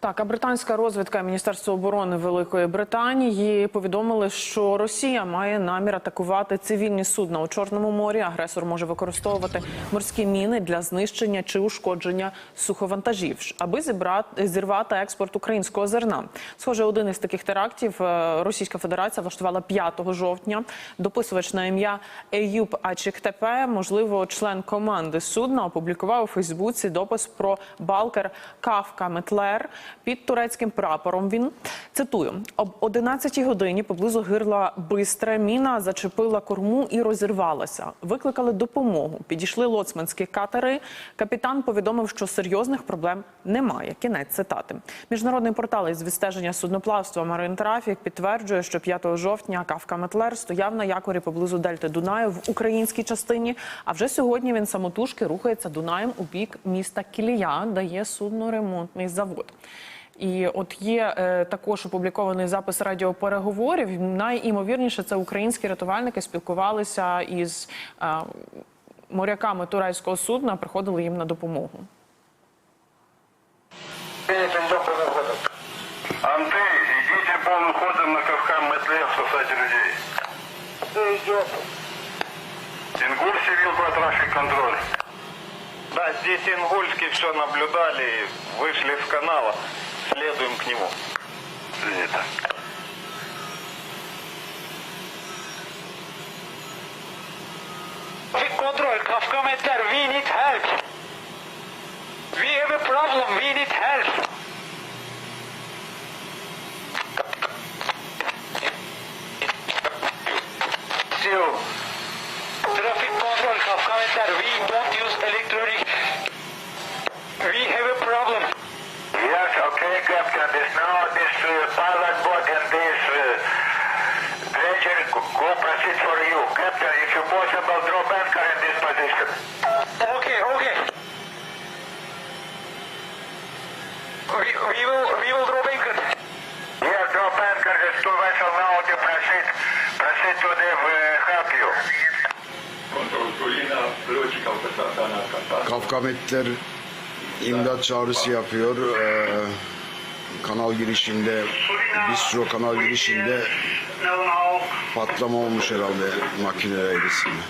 Так, а британська розвідка і Міністерство оборони Великої Британії повідомили, що Росія має намір атакувати цивільні судна у Чорному морі. Агресор може використовувати морські міни для знищення чи ушкодження суховантажів, аби зібрати зірвати експорт українського зерна. Схоже, один із таких терактів е, Російська Федерація влаштувала 5 жовтня. Дописувач на ім'я Еюб Ачіктепе, можливо, член команди судна, опублікував у Фейсбуці допис про балкер Кавка Метлер під турецьким прапором. Він цитую об 11 годині поблизу гирла Бистре міна зачепила корму і розірвалася. Викликали допомогу. Підійшли лоцманські катери. Капітан повідомив, що серйозних проблем немає. Кінець цитати. Міжнародний портал із відстеження судноплавства Марин Трафік підтверджує, що 5 жовтня Кавка Метлер стояв на якорі поблизу дельти Дунаю в українській частині. А вже сьогодні він самотужки рухається Дунаєм у бік міста Кілія, де є судноремонтний завод. І от є е, також опублікований запис радіопереговорів. Найімовірніше, це українські рятувальники спілкувалися із е, моряками турецького судна, приходили їм на допомогу. Андрей, идите полным ходом на Кавкам Метле спасать людей. Ингуль Сивил трафик контроль. Да, здесь Ингульский все наблюдали, вышли с канала, も釣れた。Big control, Kafka Metar, we need help. We have a problem, we need help. Zero. Traffic control, Kafka Metar, we want you. Captain. This now, this uh, pilot boat and this uh, go proceed for you. Captain, if you possible, drop anchor in this position. Okay, okay. We, we will, we will drop anchor. Yes, drop anchor. This two vessel now to proceed, proceed to the uh, help you. Kafkametler imdat çağrısı yapıyor. Ee, kanal girişinde, bistro kanal girişinde patlama olmuş herhalde makine reylisinde.